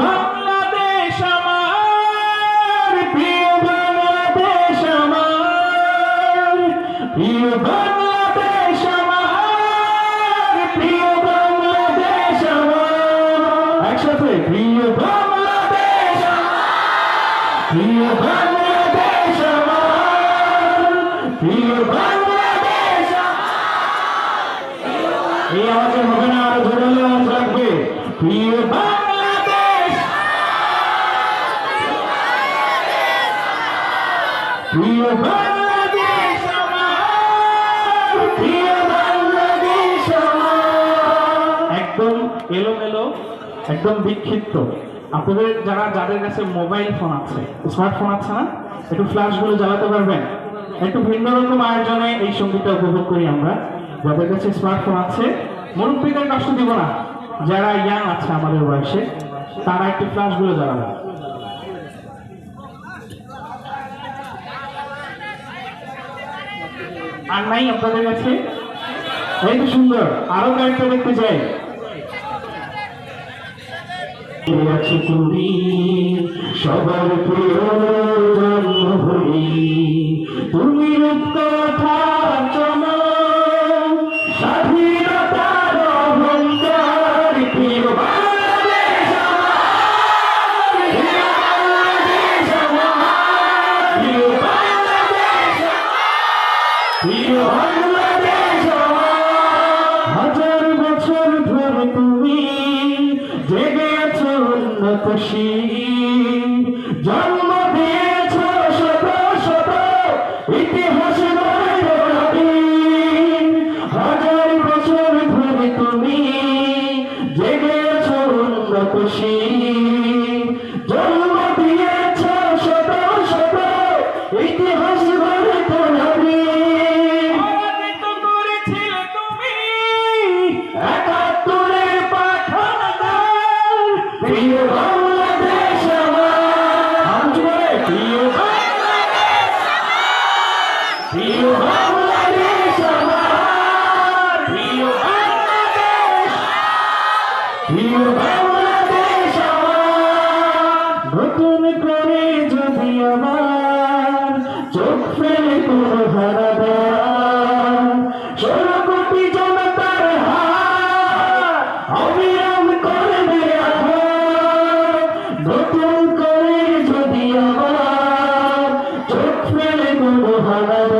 বাংলাদেশ আমার, প্রিয় বাংলাদেশ আমার, প্রিয় বাংলাদেশ আমার, প্রিয় বাংলাদেশ আমার। একসাথে, প্রিয় বাংলাদেশ প্রিয় বাংলাদেশ আমার, প্রিয় বাংলাদেশ এই আওয়াজে হবে না, আরও আওয়াজ লাগবে। প্রিয় বাংলাদেশ প্রিয় বাংলাদেশ আমার একদম একদম বিক্ষিপ্ত। আপনাদের যারা, যাদের কাছে মোবাইল ফোন আছে স্মার্টফোন আছে না, একটু ফ্ল্যাশগুলো জ্বালাতে পারবেন। একটু ভিন্ন রকম আয়োজনে এই সঙ্গীতটা উপভোগ করি আমরা। যাদের কাছে স্মার্টফোন আছে, মুরব্বীদের কষ্ট দিব না। যারা ইয়াং আছে আমাদের বয়সে, তারা একটু ফ্ল্যাশগুলো জ্বালাবে আর নাই আপনাদের কাছে? এই তো সুন্দর। আরও কয়েকটা দেখতে চাই। সবার প্রিয় শির। জন্ম দিয়েছ শত শত ইতিহাস হাজার বছর ধরে তুমি জেগে আছো নতুন করে যদি আমার চোখ ফেলে কোনো হারাদার ষোলো জনতার হাত অবিরাম করবে নতুন করে যদি আমার চোখ ফেলে কোনো হারাদার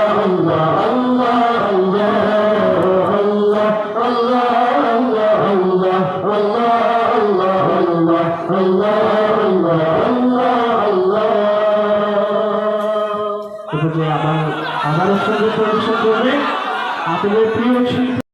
বাংলাদেশ আবার অত্যন্ত পরিশ্রম করবে আপনাদের প্রিয় শিল্পী